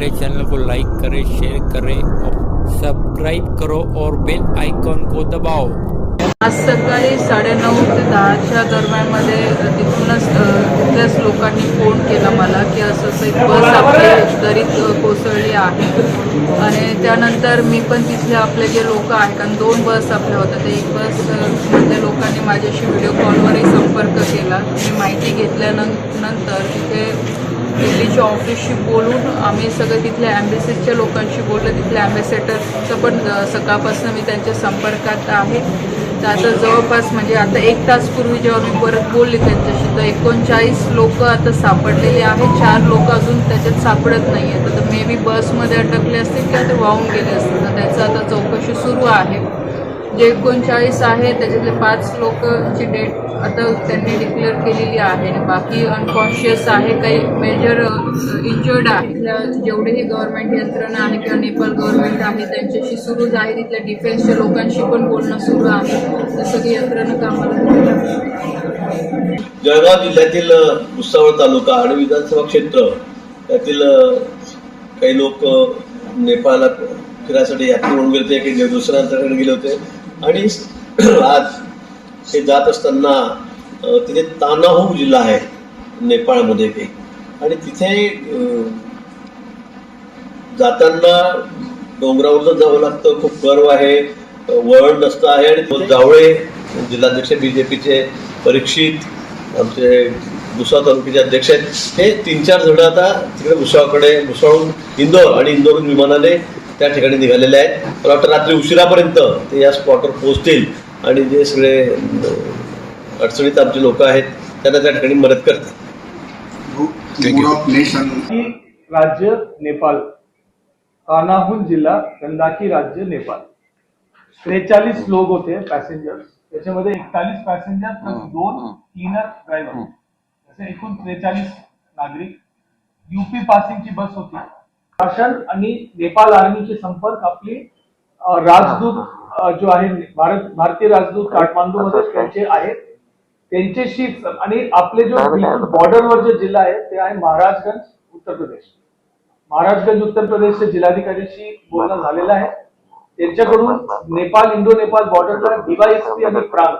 हमारे चैनल को लाइक करें शेयर करें और सब्सक्राइब करो और बेल आइकॉन को दबाओ। आज सकाळी साडेनऊ ते दहाच्या दरम्यानमध्ये तिथूनच तिथल्याच लोकांनी फोन केला मला की असं असं एक बस आपली दरीत कोसळली आहे. आणि त्यानंतर मी पण तिथले आपले जे लोक आहेत कारण दोन बस आपल्या होत्या ते एक बस मधल्या लोकांनी माझ्याशी व्हिडिओ कॉलवरही संपर्क केला. मी माहिती घेतल्यानंतर तिथे एम्बेसीच्या ऑफिसशी बोलून आम्ही सगळं तिथल्या ॲम्बेसीच्या लोकांशी बोललं. तिथल्या ॲम्बेसेडरचं पण सकाळपासून मी त्यांच्या संपर्कात आहे. तर आता जवळपास म्हणजे आता एक तासपूर्वी जेव्हा मी परत बोलले त्यांच्याशी तर एकोणचाळीस लोक आता सापडलेले आहेत. चार लोक अजून त्याच्यात सापडत नाही आहेत तर मे बी बसमध्ये अटकले असतील किंवा ते वाहून गेले असतील. तर त्याचं आता चौकशी सुरू आहे. जे एकोणचाळीस आहे त्याच्यातले पाच लोकची डेट आता त्यांनी डिक्लेअर केलेली आहे. आणि बाकी अनकॉन्शियस आहे काही मेजर इंजर्ड आहे. जेवढेही गव्हर्नमेंट यंत्रणा आहे किंवा नेपाळ गव्हर्नमेंट आहे त्यांच्याशी सुरू आहे तिथल्या डिफेन्सच्या लोकांशी पण बोलणं सुरू आहे. तर सगळी यंत्रणा कामाला जळगाव जिल्ह्यातील भुसावळ तालुका आणि विधानसभा क्षेत्र त्यातील काही लोक नेपाळला फिरायसाठी यात्री म्हणून गेले होते काही दुसऱ्यांकडे गेले होते. आणि आज ते जात असताना तिथे तानाहू जिल्हा आहे नेपाळमध्ये ते आणि तिथे जाताना डोंगरावरच जावं लागतं खूप गर्व आहे वळण नसतं आहे आणि जावळे जिल्हाध्यक्ष बीजेपीचे परीक्षित आमचे भुसावळ तालुक्याचे अध्यक्ष आहेत. हे तीन चार जण आता तिकडे भुसावळकडे भुसावळून इंदोर आणि इंदोरहून विमानाने त्या ठिकाणी निघालेले आहेत. मला वाटतं रात्री उशिरापर्यंत ते या स्पॉटवर पोहोचतील आणि जे सगळे अडचणीत आमचे लोक आहेत त्यांना त्या ठिकाणी मदत गंदाकी राज्य नेपाळ कानाहून जिल्हा गंदाकी राज्य नेपाळ त्रेचाळीस लोक होते पॅसेंजर त्याच्यामध्ये एकतालीस पॅसेंजर प्लस दोन क्लीनर ड्रायव्हर असे एकूण त्रेचाळीस नागरिक. युपी पासिंगची बस होती. शासन आणि नेपाळ आर्मीचे संपर्क आपली राजदूत जो आहे भारत भारतीय राजदूत काठमांडू मध्ये त्यांचे आहेत. त्यांच्याशी आणि आपले जो बॉर्डरवर जो जिल्हा आहे ते आहे महाराजगंज उत्तर प्रदेश. महाराजगंज उत्तर प्रदेशच्या जिल्हाधिकाऱ्याशी बोलणं झालेलं आहे. त्यांच्याकडून नेपाळ इंडो नेपाळ बॉर्डरला डीवायएसपी आणि प्रांत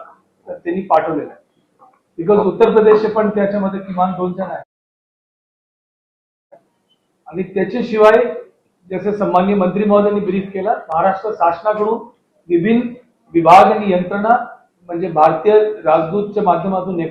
त्यांनी पाठवलेलं आहे. बिकॉज उत्तर प्रदेशचे पण त्याच्यामध्ये किमान दोन जण आहेत. आणि त्याच्याशिवाय जसं सन्माननीय मंत्री महोदयांनी ब्रीफ केला महाराष्ट्र शासनाकडून विभिन्न विभाग आणि यंत्रणा म्हणजे भारतीय राजदूतच्या माध्यमातून नेपाळ